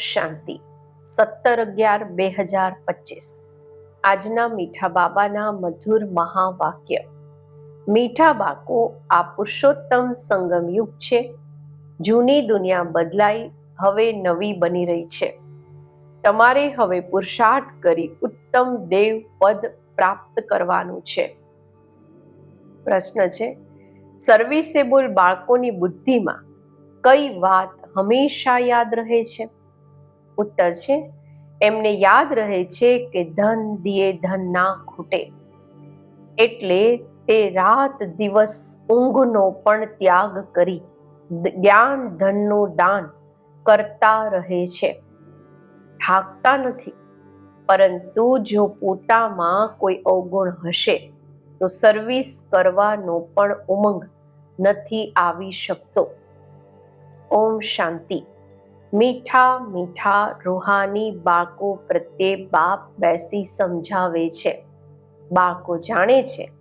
શાંતિ. સત્તર અગિયાર બે હજાર પચીસ. આજના મીઠા બાબાના મધુર મહાવાક્ય. મીઠા બાકો આ પુરુષોત્તમ સંગમ યુગ છે. જૂની દુનિયા બદલાઈ, હવે નવી બની રહી છે. તમારે હવે પુરુષાર્થ કરી ઉત્તમ દેવ પદ પ્રાપ્ત કરવાનું છે. પ્રશ્ન છે સર્વિસેબલ બાળકોની બુદ્ધિમાં કઈ વાત હંમેશા યાદ રહે છે? ઉત્તર છે. એમને યાદ રહે છે કે ધન દિયે ધન ના ખૂટે. એટલે તે રાત દિવસ ઊંઘનો પણ ત્યાગ કરી જ્ઞાન ધનનું દાન કરતા રહે છે. થાકતા નથી. પરંતુ જો પોતામાં કોઈ અવગુણ હશે, તો સર્વિસ કરવાનો પણ ઉમંગ નથી આવી શકતો. ઓમ શાંતિ. મીઠા મીઠા રૂહાની બાળકો પ્રત્યે બાપ બેસી સમજાવે છે. બાળકો જાણે છે.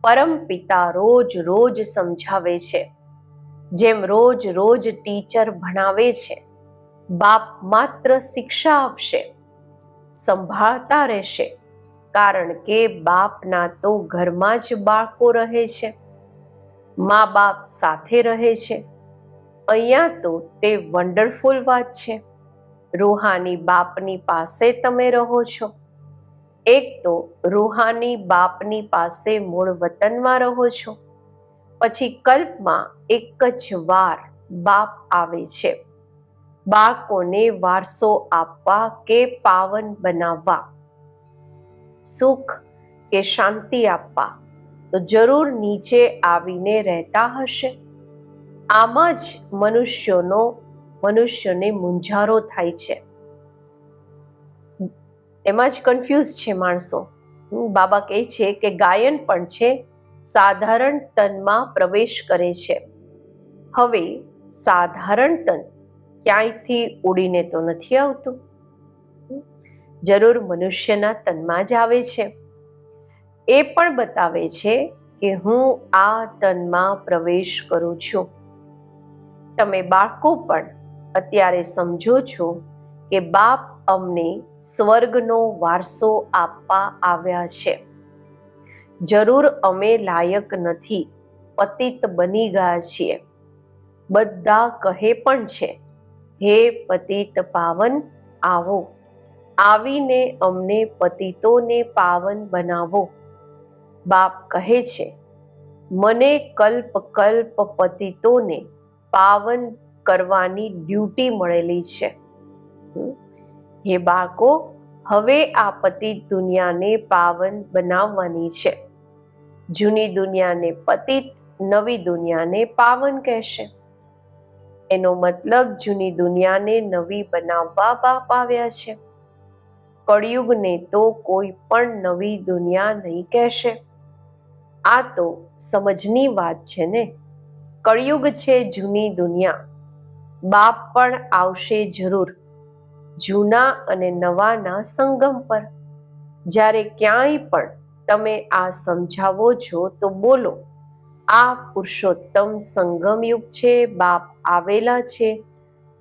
પરમ પિતા રોજ રોજ સમજાવે છે. જેમ રોજ રોજ ટીચર ભણાવે છે. બાપ માત્ર શિક્ષા આપશે. સંભાળતા રહેશે. કારણ કે બાપના તો ઘરમાં જ બાળકો રહે છે. મા બાપ સાથે રહે છે. અહીંયા તો તે વન્ડરફુલ વાત છે. રૂહાની બાપની પાસે તમે રહો છો. એક તો રૂહાની બાપની પાસે મૂળ વતનમાં રહો છો. પછી કલ્પમાં એક જ વાર બાપ આવે છે. બાળકોને વારસો આપવા કે પાવન બનાવવા. સુખ કે શાંતિ આપવા તો જરૂર નીચે આવીને રહેતા હશે. આમાં જ મનુષ્યોનો, મનુષ્યને મૂંઝારો થાય છે. એમાં જ કન્ફ્યુઝ છે માણસો. બાબા કહે છે કે ગાયન પણ છે, સાધારણ તનમાં પ્રવેશ કરે છે. હવે, સાધારણ તન ક્યાંયથી ઉડીને તો નથી આવતું? જરૂર મનુષ્યના તનમાં જ આવે છે. એ પણ બતાવે છે કે હું આ તનમાં પ્રવેશ કરું છું. તમે બાળકો પણ અત્યારે સમજો છો કે બાપ અમને સ્વર્ગનો વારસો આપવા આવ્યા છે. જરૂર અમે લાયક નથી, પતિત બની ગયા છીએ. બધા કહે પણ છે, હે પતિત પાવન, આવો. આવીને અમને પતિતોને પાવન બનાવો. બાપ કહે છે, મને કલ્પ કલ્પ પતિતોને પાવન કરવાની ડ્યુટી મળેલી છે. હે બાળકો, હવે આ પતિત દુનિયાને પાવન બનાવવાની છે. જૂની દુનિયાને પતિત, નવી દુનિયાને પાવન કહેશે. એનો મતલબ જૂની દુનિયાને નવી બનાવવા બાપ આવ્યા છે. કળિયુગને તો કોઈ પણ નવી દુનિયા નહીં કહેશે. આ તો સમજની વાત છે ને? કળિયુગ છે જૂની દુનિયા. બાપ પણ આવશે જરૂર, જૂના અને નવાના સંગમ પર. જ્યારે ક્યાંય પણ તમે આ સમજાવો છો તો બોલો, આ પુરુષોત્તમ સંગમ યુગ છે, બાપ આવેલા છે.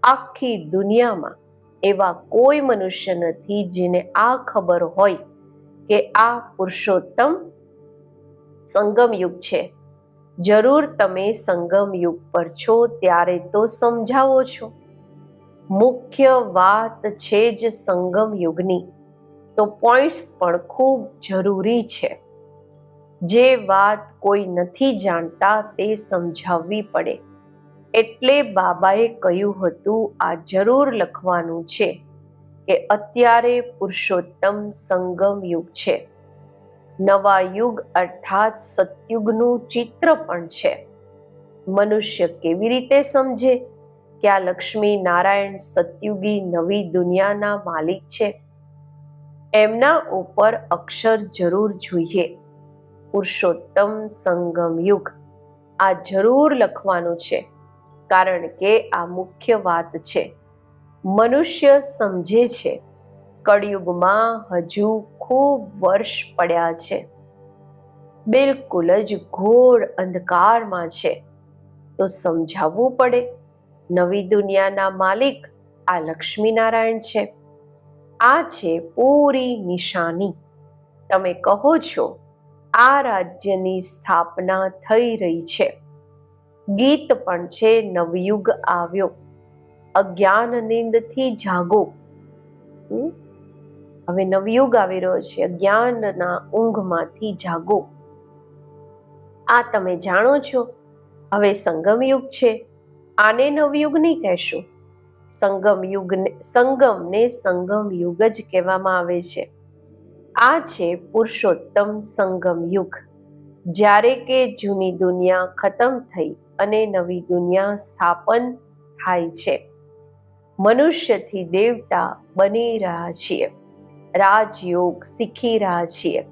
આખી દુનિયામાં એવા કોઈ મનુષ્ય નથી જેને આ ખબર હોય કે આ પુરુષોત્તમ સંગમ યુગ છે. જરૂર તમે સંગમ યુગ પર છો ત્યારે તો સમજાવો છો. મુખ્ય વાત છે જ સંગમ યુગની તો પોઈન્ટ્સ પણ ખૂબ જરૂરી છે. જે વાત કોઈ નથી જાણતા તે સમજાવવી પડે. એટલે બાબાએ કહ્યું હતું, આ જરૂર લખવાનું છે કે અત્યારે પુરુષોત્તમ સંગમ યુગ છે. નવા યુગ અર્થાત સતયુગનું ચિત્ર પણ છે. મનુષ્ય કેવી રીતે સમજે કે આ લક્ષ્મી નારાયણ સતયુગી નવી દુનિયાના માલિક છે? એમના ઉપર અક્ષર જરૂર જોઈએ. પુરુષોત્તમ સંગમ યુગ આ જરૂર લખવાનું છે, કારણ કે આ મુખ્ય વાત છે. મનુષ્ય સમજે છે, કળિયુગમાં હજુ ખૂબ વર્ષ પડ્યા છે. બિલકુલ જ ઘોર અંધકારમાં છે. તો સમજાવવું પડે, નવી દુનિયાના માલિક આ લક્ષ્મીનારાયણ છે. આ છે પૂરી નિશાની. તમે કહો છો, આ રાજ્યની સ્થાપના થઈ રહી છે. ગીત પણ છે નવયુગ આવ્યો. અજ્ઞાન નિંદથી જાગો? હવે નવયુગ આવી રહ્યો છે. જ્ઞાનના ઊંઘમાંથી જાગો. આ તમે જાણો છો. હવે સંગમ યુગ છે. આને નવયુગ નહીં કહેશું. સંગમ યુગને, સંગમને સંગમ યુગ જ કહેવામાં આવે છે. આ છે પુરુષોત્તમ સંગમ યુગ. જ્યારે કે જૂની દુનિયા ખતમ થઈ અને નવી દુનિયા સ્થાપન થાય છે. મનુષ્યથી દેવતા બની રહ્યા છીએ. રાજયોગ શીખી રહ્યા છીએ.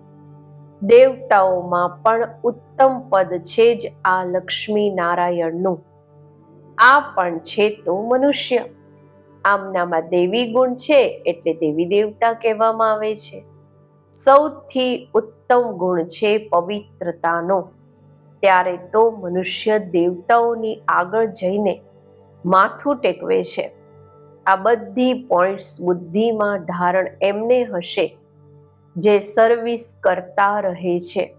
દેવતાઓમાં પણ ઉત્તમ પદ છે જ આ લક્ષ્મી નારાયણનું. આ પણ છે તો મનુષ્ય. આમનામાં દેવી ગુણ છે એટલે દેવી દેવતા કહેવામાં આવે છે. સૌથી ઉત્તમ ગુણ છે પવિત્રતાનો. ત્યારે તો મનુષ્ય દેવતાઓની આગળ જઈને માથું ટેકવે છે. આ બધી પોઈન્ટ્સ બુદ્ધિમાં ધારણ એમને હશે જે સર્વિસ કરતા રહે છે.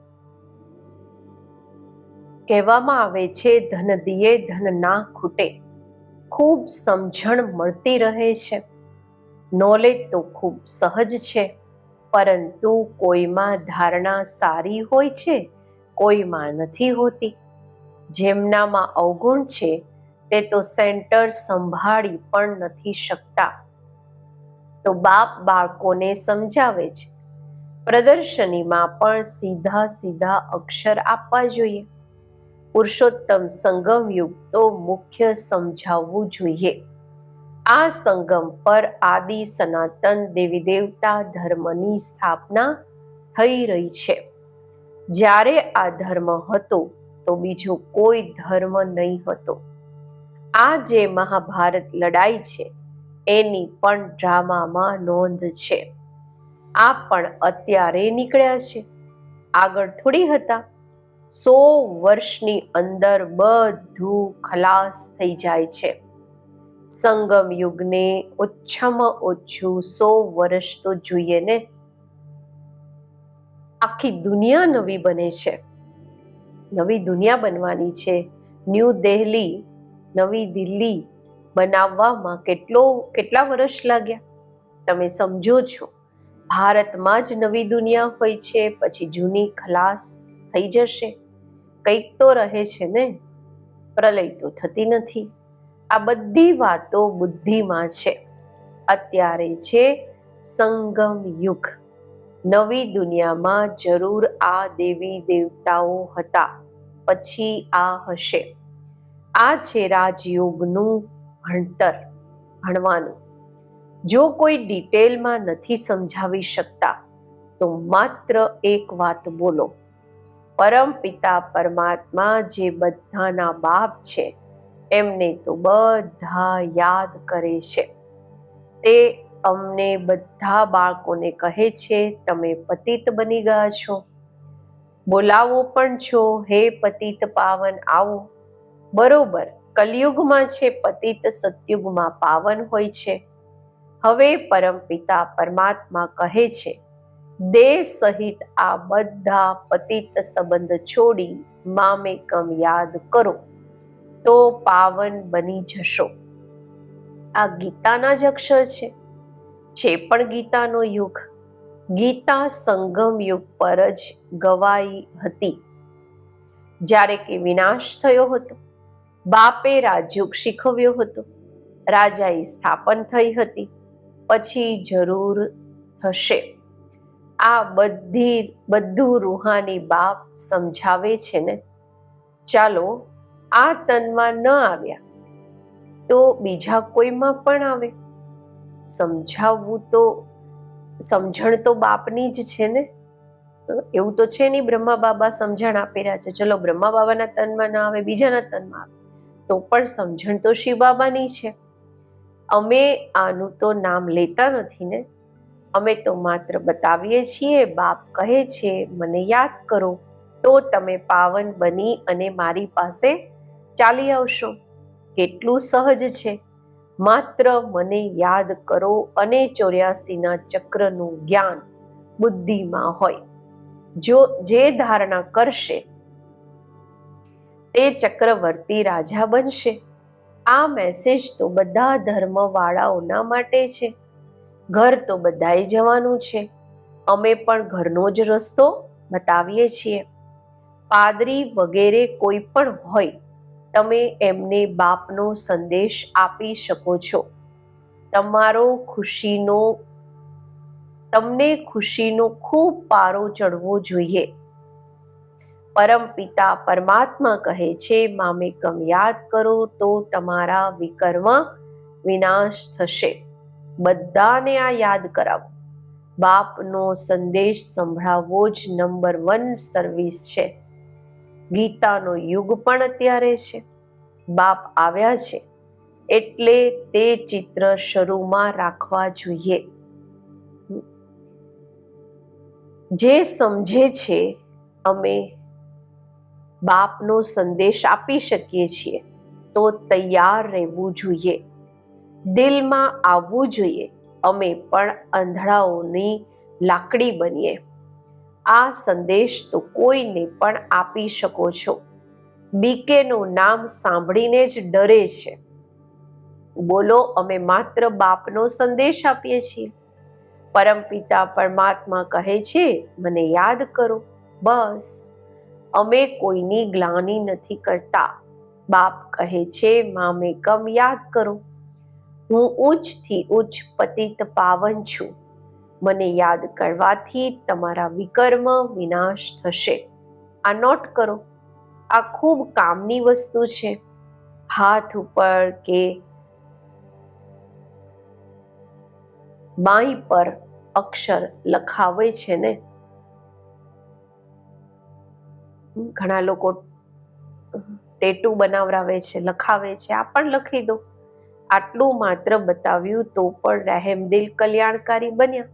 કહેવામાં આવે છે, ધન દિયે ધન ના ખૂટે. ખૂબ સમજણ મળતી રહે છે. નોલેજ તો ખૂબ સહજ છે, પરંતુ કોઈમાં ધારણા સારી હોય છે, કોઈમાં નથી હોતી. જેમનામાં અવગુણ છે તે તો સેન્ટર સંભાળી પણ નથી શકતા. તો બાપ બાળકોને સમજાવે છે. પ્રદર્શનીમાં પણ સીધા સીધા અક્ષર આપવા જોઈએ. પુરુષોત્તમ સંગમ યુગ તો મુખ્ય સમજાવવું જોઈએ. આ સંગમ પર આદિ સનાતન દેવી દેવતા ધર્મની સ્થાપના થઈ રહી છે. જ્યારે આ ધર્મ હતો તો બીજો કોઈ ધર્મ નહીં હતો. આ જે મહાભારત લડાઈ છે, એની પણ ડ્રામામાં નોંધ છે. આ પણ અત્યારે નીકળ્યા છે. આગળ થોડી હતા, સો વર્ષની અંદર બધું ખલાસ થઈ જાય છે. સંગમ યુગને ઓછામાં ઓછું સો વર્ષ તો જોઈએ ને? આખી દુનિયા નવી બને છે. નવી દુનિયા બનવાની છે. ન્યૂ દિલ્હી નવી દિલ્હી બનાવવામાં કેટલો, કેટલા વર્ષ લાગ્યા? તમે સમજો છો. ભારતમાં જ નવી દુનિયા હોય છે, પછી જૂની ખલાસ થઈ જશે. કંઈક તો રહે છે ને? પ્રલય તો થતી નથી. આ બધી વાતો બુદ્ધિમાં છે. અત્યારે છે સંગમ યુગ. નવી દુનિયામાં જરૂર આ દેવી દેવતાઓ હતા. પછી આ હશે. આ છે રાજયોગનું ભણતર, ભણવાનું. જો કોઈ ડિટેલમાં નથી સમજાવી શકતા, તો માત્ર એક વાત બોલો. પરમ પિતા પરમાત્મા જે બધાના બાપ છે, એમને તો બધા યાદ કરે છે. તે અમને બધા બાળકોને કહે છે, તમે પતિત બની ગયા છો. બોલાવો પણ છો. હે પતિત પાવન, આવો. બરોબર, કલયુગમાં છે, પતિત સતયુગમાં પાવન હોય છે. હવે પરમપિતા પરમાત્મા કહે છે, દેહ સહિત આ બધા પતિત સંબંધ છોડી મામેકમ યાદ કરો. તો પાવન બની જશો. આ ગીતાના જ અક્ષર છે. છે પણ ગીતાનો યુગ, ગીતા સંગમ યુગ પર જ ગવાઈ હતી. જ્યારે કે વિનાશ થયો હતો. બાપે રાજયોગ શીખવ્યો હતો. રાજાએ સ્થાપન થઈ હતી. પછી જરૂર થશે. આ બધી, બધું રૂહાની બાપ સમજાવે છે ને? ચાલો, આ તનમાં ન આવ્યા, તો બીજા કોઈમાં પણ આવે. સમજાવવું તો, સમજણ તો બાપની જ છે ને? એવું તો છે નહીં બ્રહ્મા બાબા સમજણ આપી રહ્યા છે. ચલો, બ્રહ્મા બાબાના તનમાં ના આવે, બીજાના તનમાં આવે. તો પણ સમજણ તો શિવ બાબાની છે. અમે આનું તો નામ લેતા નથી ને. અમે તો માત્ર બતાવીએ છીએ, બાપ કહે છે, મને યાદ કરો. તો તમે પાવન બની અને મારી પાસે ચાલી આવશો. કેટલું સહજ છે. માત્ર મને યાદ કરો અને ચોર્યાસીના ચક્રનું જ્ઞાન બુદ્ધિમાં હોય. જો જે ધારણા કરશે તે ચક્રવર્તી રાજા બનશે. આ મેસેજ તો બધા ધર્મવાળાઓના માટે છે. ઘર તો બધાએ જવાનું છે. અમે પણ ઘરનો જ રસ્તો બતાવીએ છીએ. પાદરી વગેરે કોઈ પણ હોય, તમે એમને બાપનો સંદેશ આપી શકો છો. તમારો ખુશીનો, તમને ખુશીનો ખૂબ પારો ચડવો જોઈએ. પરમ પિતા પરમાત્મા કહે છે મામેકમ યાદ કરો તો તમારા વિકર્મ વિનાશ થશે. બધાને આ યાદ કરાવો. બાપનો સંદેશ સંભળાવવો જ નંબર વન સર્વિસ છે. ગીતાનો યુગ પણ અત્યારે છે. બાપ આવ્યા છે. એટલે તે ચિત્ર શરૂમાં રાખવા જોઈએ. જે સમજે છે, અમે બાપનો સંદેશ આપી શકીએ છીએ, તો તૈયાર રહેવું જોઈએ. દિલમાં આવવું જોઈએ, અમે પણ અંધળાઓની લાકડી બનીએ. આ સંદેશ તો કોઈને પણ આપી શકો છો. બીકેનું નામ સાંભળીને જ ડરે છે. બોલો, અમે માત્ર બાપનો સંદેશ આપીએ છીએ. પરમપિતા પરમાત્મા કહે છે, મને યાદ કરો. બસ. અમે કોઈની ગ્લાની નથી કરતા. બાપ કહે છે, મામે કમ યાદ કરો. હું ઉચ્ચથી ઉચ્ચ પતિત પાવન છું. મને યાદ કરવાથી તમારા વિકર્મ વિનાશ થશે. આ નોટ કરો. આ ખૂબ કામની વસ્તુ છે. હાથ ઉપર કે બાઈ પર અક્ષર લખાવે છે ને? ઘણા લોકો ટેટુ બનાવરાવે છે, લખાવે છે. આ પણ લખી દો. આટલું માત્ર બતાવ્યું તો પણ રહેમદિલ કલ્યાણકારી બન્યા.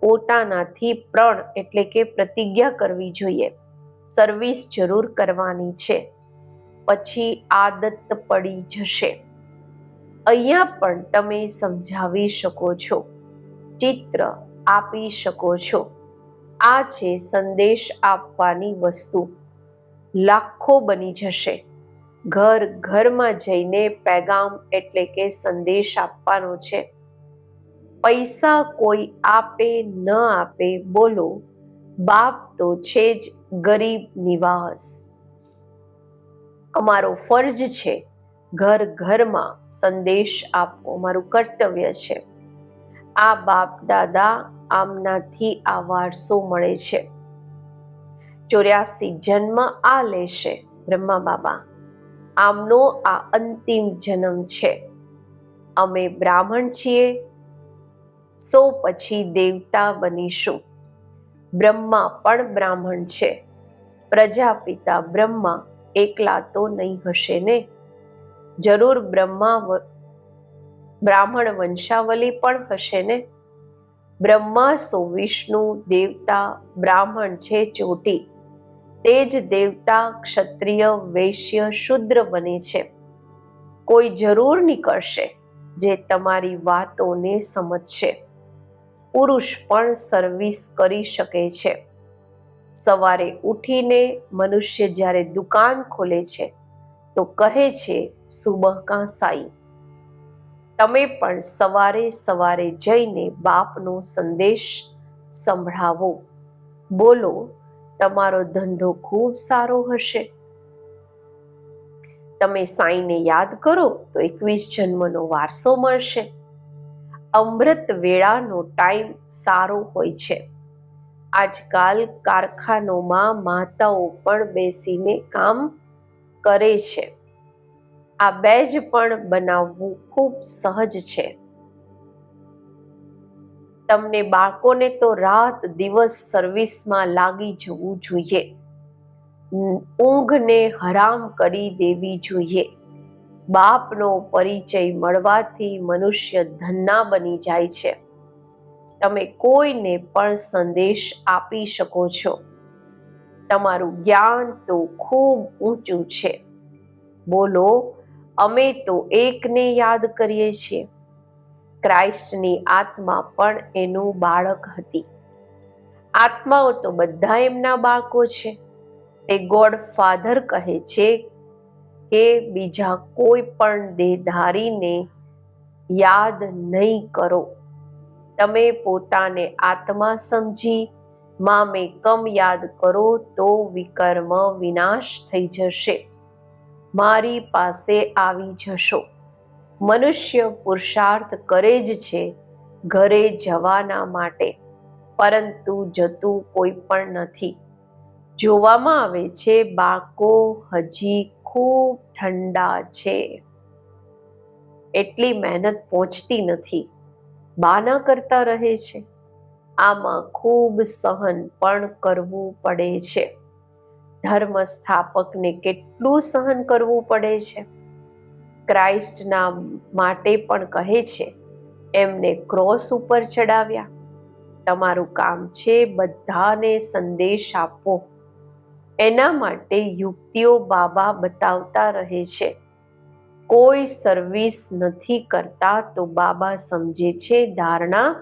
પોતાનાથી પ્રણ એટલે કે પ્રતિજ્ઞા કરવી જોઈએ. સર્વિસ જરૂર કરવાની છે. પછી આદત પડી જશે. અહીંયા પણ તમે સમજાવી શકો છો. ચિત્ર આપી શકો છો. આ છે સંદેશ આપવાની વસ્તુ. લાખો બની જશે. ઘર ઘરમાં જઈને પેગામ એટલે કે સંદેશ આપવાનો છે. પૈસા કોઈ આપે ન આપે બોલો, બાપ તો છે જ ગરીબ નિવાસ. અમારો ફરજ છે ઘર ઘરમાં સંદેશ આપવો, અમારું કર્તવ્ય છે. આ બાપ દાદા આમનાથી આ વારસો મળે છે. ચોર્યાસી જન્મ આ લેશે બ્રહ્મા બાબા. આમનો આ અંતિમ જન્મ છે. અમે બ્રાહ્મણ છીએ, સો પછી દેવતા બનીશું. બ્રહ્મા પણ બ્રાહ્મણ છે. પ્રજાપિતા બ્રહ્મા એકલા તો નહીં હશે ને? જરૂર બ્રહ્મા બ્રાહ્મણ વંશાવલી પણ હશે ને? બ્રહ્મા સો વિષ્ણુ, દેવતા, બ્રાહ્મણ છે ચોટી. તે જ દેવતા ક્ષત્રિય, વૈશ્ય, શુદ્ર બને છે. કોઈ જરૂર નીકળશે જે તમારી વાતોને સમજશે. પુરુષ પણ સર્વિસ કરી શકે છે. સવારે ઉઠીને મનુષ્ય જ્યારે દુકાન ખોલે છે, તો કહે છે, સુબહ કા સાઈ? તમે પણ સવારે સવારે જઈને બાપનો સંદેશ સંભળાવો. બોલો તમારો ધંધો ખૂબ સારો હશે. તમે સાંઈને યાદ કરો તો એકવીસ જન્મનો વારસો મળશે. અમૃત વેળાનો ટાઈમ સારો હોય છે. આજકાલ કારખાનોમાં માતાઓ પણ બેસીને કામ કરે છે. આ બેજ પણ બનાવવું ખૂબ સહજ છે. તમને બાળકોને તો રાત દિવસ સર્વિસમાં લાગી જવું જોઈએ. ઊંઘને હરામ કરી દેવી જોઈએ. બાપનો પરિચય મળવાથી મનુષ્ય ધન્ના બની જાય છે. તમે કોઈને પણ સંદેશ આપી શકો છો. તમારું જ્ઞાન તો ખૂબ ઊંચું છે. બોલો, અમે તો એકને યાદ કરીએ છીએ. ક્રાઇસ્ટની આત્મા પણ એનું બાળક હતી. આત્માઓ તો બધા એમના બાળકો છે. તે ગોડ ફાધર કહે છે કે બીજા કોઈ પણ દેહધારીને યાદ નહીં કરો. તમે પોતાને આત્મા સમજી, મામે કમ યાદ કરો તો વિકર્મ વિનાશ થઈ જશે. મારી પાસે આવી જશો. મનુષ્ય પુરુષાર્થ કરે જ છે ઘરે જવાના માટે, પરંતુ જતું કોઈ પણ નથી. જોવામાં આવે છે બાકો હજી ખૂબ ઠંડા છે. એટલી મહેનત પહોંચતી નથી. બાના કરતા રહે છે. આમાં ખૂબ સહન પણ કરવું પડે છે. ધર્મ સ્થાપકને કેટલું સહન કરવું પડે છે? ક્રાઇસ્ટના માટે પણ કહે છે, એમને ક્રોસ ઉપર ચડાવ્યા. તમારું કામ છે બધાને સંદેશ આપો. એના માટે યુક્તિઓ બાબા બતાવતા રહે છે. કોઈ સર્વિસ નથી કરતા તો બાબા સમજે છે ધારણા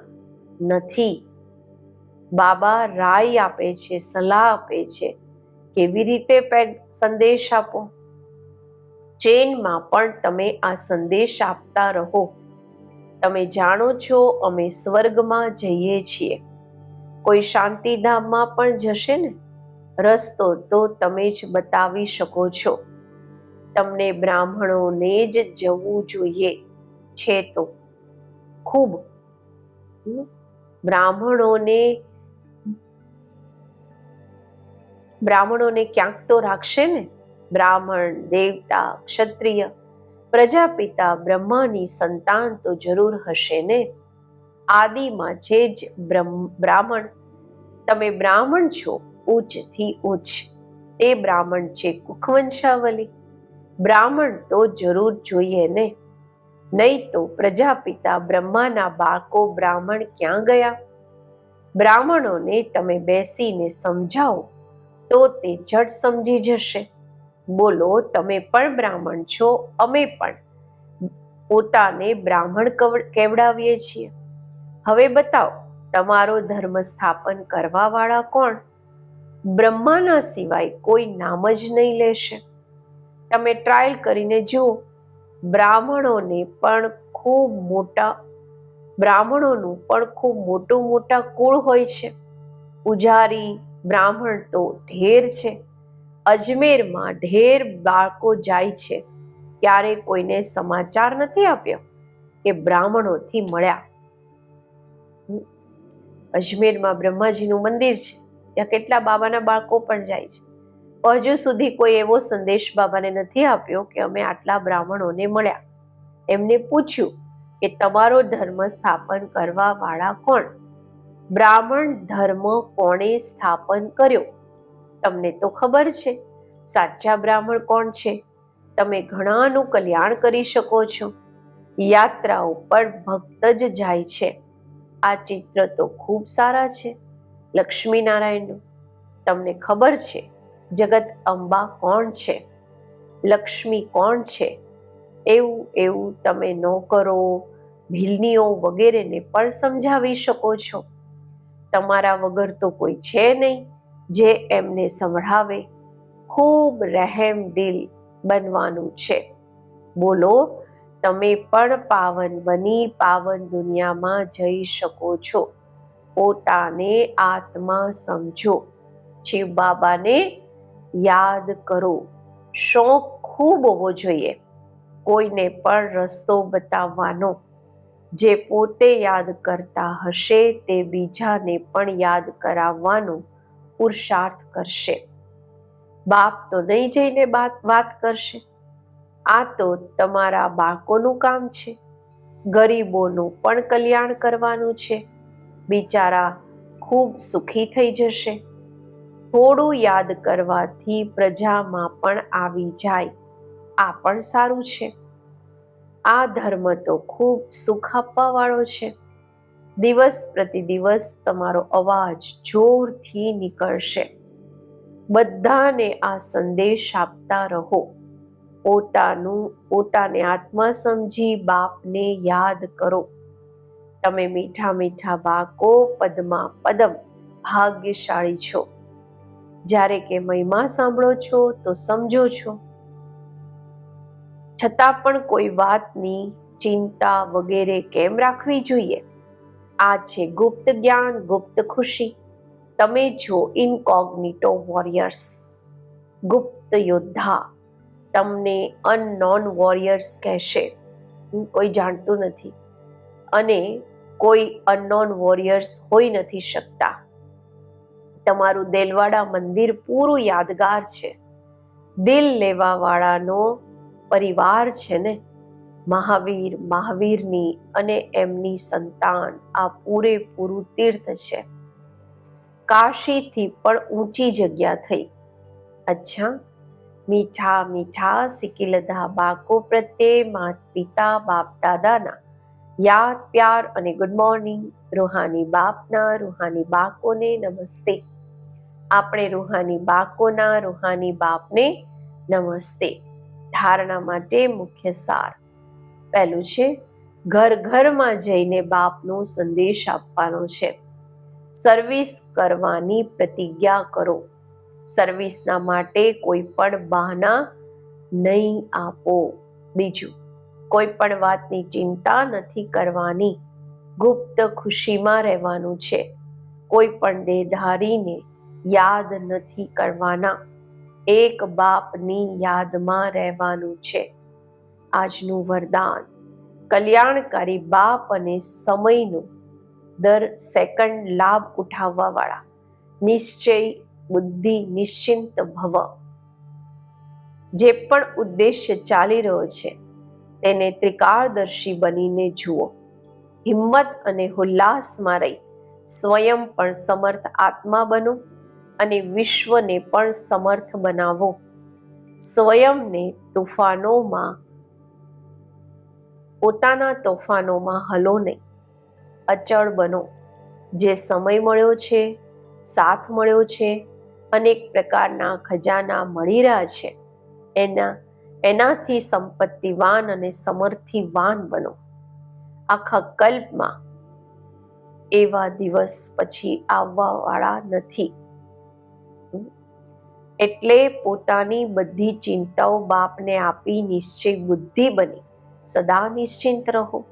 નથી. બાબા રાય આપે છે, સલાહ આપે છે. કેવી રીતે સંદેશ આપો? ચેનમાં પણ તમે આ સંદેશ આપતા રહો. તમે જાણો છો અમે સ્વર્ગમાં જઈએ છીએ. કોઈ શાંતિધામમાં પણ જશે ને? રસ્તો તો તમે જ બતાવી શકો છો. તમને બ્રાહ્મણોને જ જવું જોઈએ. છે તો. ખૂબ. બ્રાહ્મણોને બ્રાહ્મણોને ક્યાંક તો રાખશે ને? બ્રાહ્મણ, દેવતા, ક્ષત્રિય, પ્રજાપિતા, બ્રહ્માની સંતાન તો જરૂર હશે ને? આદિમાં જે જ બ્રાહ્મણ. તમે બ્રાહ્મણ છો ઉચ્ચથી ઉચ્ચ. તે બ્રાહ્મણ છે કુખવંશાવલી. બ્રાહ્મણ તો જરૂર જોઈએ ને? નહીં તો પ્રજાપિતા બ્રહ્માના બાળકો બ્રાહ્મણ ક્યાં ગયા? બ્રાહ્મણોને તમે બેસીને સમજાવો, તો તે જટ સમજી જશે. બોલો, તમે પણ બ્રાહ્મણ છો, અમે પણ પોતાને બ્રાહ્મણ કેવડાવીએ છીએ. હવે બતાવો, તમારો ધર્મ સ્થાપન કરવા વાળા કોણ? બ્રહ્માના સિવાય કોઈ નામ જ નહીં લેશે. તમે ટ્રાયલ કરીને જુઓ, બ્રાહ્મણોને પણ ખૂબ મોટા, બ્રાહ્મણોનું પણ ખૂબ મોટું મોટા કુળ હોય છે. ઉજારી, બ્રાહ્મણ તો ઢેર છે. અજમેરમાં ઢેર બાળકો જાય છે. ત્યારે કોઈને સમાચાર નથી આપ્યો કે બ્રાહ્મણોથી મળ્યા? અજમેરમાં બ્રહ્માજીનું મંદિર છે. ત્યાં કેટલા બાબાના બાળકો પણ જાય છે. હજુ સુધી કોઈ એવો સંદેશ બાબાને નથી આપ્યો કે અમે આટલા બ્રાહ્મણોને મળ્યા. એમને પૂછ્યું કે તમારો ધર્મ સ્થાપન કરવા વાળા કોણ? બ્રાહ્મણ ધર્મ કોણે સ્થાપન કર્યો? તમને તો ખબર છે, સાચા બ્રાહ્મણ કોણ છે? તમે ઘણાનું કલ્યાણ કરી શકો છો. યાત્રાઓ પર ભક્ત જ જાય છે. આ ચિત્ર તો ખૂબ સારા છે લક્ષ્મી નારાયણનું તમને ખબર છે, જગત અંબા કોણ છે? લક્ષ્મી કોણ છે? એવું એવું તમે નોકરો ભીલનીઓ વગેરેને પણ સમજાવી શકો છો. તમારા વગર તો કોઈ છે નહીં. જે એમને સંભળાવે. ખૂબ રહેમ દિલ બનવાનું છે. બોલો, તમે પણ પાવન બની પાવન દુનિયામાં જઈ શકો છો. પોતાને આત્મા સમજો. શિવ બાબાને યાદ કરો. શોખ ખૂબ હોવો જોઈએ. કોઈને પણ રસ્તો બતાવવાનો. જે પોતે યાદ કરતા હશે તે બીજાને પણ યાદ કરાવવાનો. પુરુષાર્થ કરશે. બાપ તો નહીં જઈને વાત કરશે. આ તો તમારા બાળકોનું કામ છે. ગરીબોનું પણ કલ્યાણ કરવાનું છે. બિચારા ખૂબ સુખી થઈ જશે. થોડું યાદ કરવાથી પ્રજામાં પણ આવી જાય. આ પણ સારું છે. આ ધર્મ તો ખૂબ સુખ આપવાવાળો છે. દિવસ પ્રતિ દિવસ તમારો અવાજ જોરથી નીકળશે. બધાને આ સંદેશ આપતા રહો. પોતાનું, પોતાને આત્મા સમજી બાપને યાદ કરો. તમે મીઠા મીઠા વાકો પદમાં પદમ ભાગ્યશાળી છો. જ્યારે કે મહિમા સાંભળો છો તો સમજો છો. છતાં પણ કોઈ વાતની ચિંતા વગેરે કેમ રાખવી જોઈએ? આ છે ગુપ્ત જ્ઞાન, ગુપ્ત ખુશી. તમે છો ઇનકોગ્નિટો વોરિયર્સ ગુપ્ત યોદ્ધા, તમને અનનોન વોરિયર્સ કહેશે. કોઈ જાણતું નથી અને કોઈ અનનોન વોરિયર્સ હોઈ નથી શકતા. તમારું દેલવાડા મંદિર પૂરું યાદગાર છે. દિલ લેવાવાળાનો પરિવાર છે ને? મહાવીર, મહાવીરની અને એમની સંતાન આ પૂરેપૂરું તીર્થ છે. કાશીથી પણ ઊંચી જગ્યા થઈ. અચ્છા, મીઠા મીઠા સિકિલધા બાકો પ્રત્યે માત પિતા, બાપ, દાદાના. યાદ, પ્યાર અને ગુડ મોર્નિંગ રૂહાની બાપના, રૂહાની બાકોને નમસ્તે. આપણે રૂહાની બાકોના, રૂહાની બાપને નમસ્તે. ધારણા માટે મુખ્ય સાર. પહેલું છે, ઘર ઘરમાં જઈને બાપનો સંદેશ આપવાનો છે. સર્વિસ કરવાની પ્રતિજ્ઞા કરો. સર્વિસના માટે કોઈ પણ બહાના નહીં આપો. બીજું, કોઈ પણ વાતની ચિંતા નથી કરવાની. ગુપ્ત ખુશીમાં રહેવાનું છે. કોઈ પણ દેહધારીને યાદ નથી કરવાના. એક બાપની યાદમાં રહેવાનું છે. આજનું વરદાન. કલ્યાણકારી બાપ અને સમયનું દર સેકન્ડ લાભ ઉઠાવવા વાળા નિશ્ચય, બુદ્ધિ, નિશ્ચિંત ભવ. જે પણ ઉદ્દેશ્ય ચાલી રહ્યો છે, તેને ત્રિકાળદર્શી બનીને જુઓ. હિંમત અને ઉલ્લાસમાં રહી. સ્વયં પણ સમર્થ આત્મા બનો અને વિશ્વને પણ સમર્થ બનાવો. સ્વયંને તોફાનોમાં પોતાના તોફાનોમાં હલો નહીં. અચળ બનો. જે સમય મળ્યો છે, સાથ મળ્યો છે, અનેક પ્રકારના ખજાના મળી રહ્યા છે. એના, એનાથી સંપત્તિવાન અને સમર્થિવાન બનો. આખા કલ્પમાં એવા દિવસ પછી આવવાવાળા નથી. એટલે પોતાની બધી ચિંતાઓ બાપને આપી નિશ્ચય બુદ્ધિ બની. સદા નિશ્ચિંત રહો.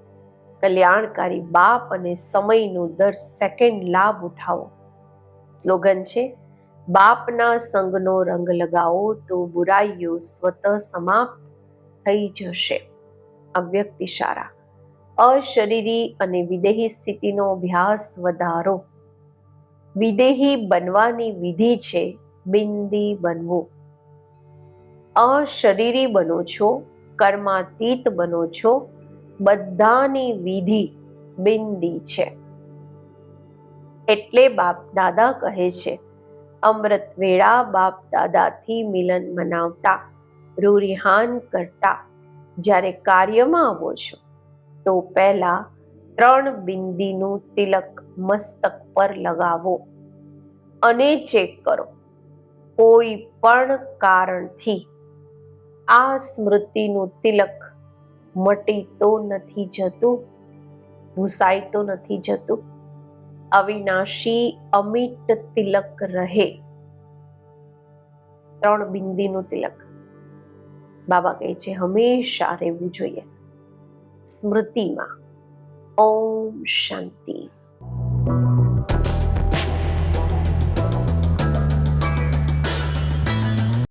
કલ્યાણકારી બાપ અને સમયનો દર સેકન્ડ લાભ ઉઠાવો. સ્લોગન છે, બાપના સંગનો રંગ લગાવો તો બુરાઈઓ સ્વતઃ સમાપ્ત થઈ જશે. અવ્યક્ત ઇશારા અશરીરી અને વિદેહી સ્થિતિનો અભ્યાસ વધારો. વિદેહી બનવાની વિધિ છે, બિંદી બનવું. અશરીરી બનો છો કર્માતીત બનો છો. બધાની વિધિ બિંદી છે. એટલે બાપ દાદા કહે છે, અમૃત વેળા બાપ દાદાથી મિલન મનાવતા, રૂરિહાન કરતા. જ્યારે કાર્યમાં આવો છો, તો પહેલા ત્રણ બિંદીનું તિલક મસ્તક પર લગાવો અને ચેક કરો. કોઈ પણ કારણથી આ સ્મૃતિનું તિલક મટી તો નથી જતું, ભૂસાઈ તો નથી જતું. અવિનાશી અમિટ તિલક રહે. ત્રણ બિંદીનું તિલક. બાબા કહે છે, હંમેશા રહેવું જોઈએ. સ્મૃતિમાં ઓમ શાંતિ.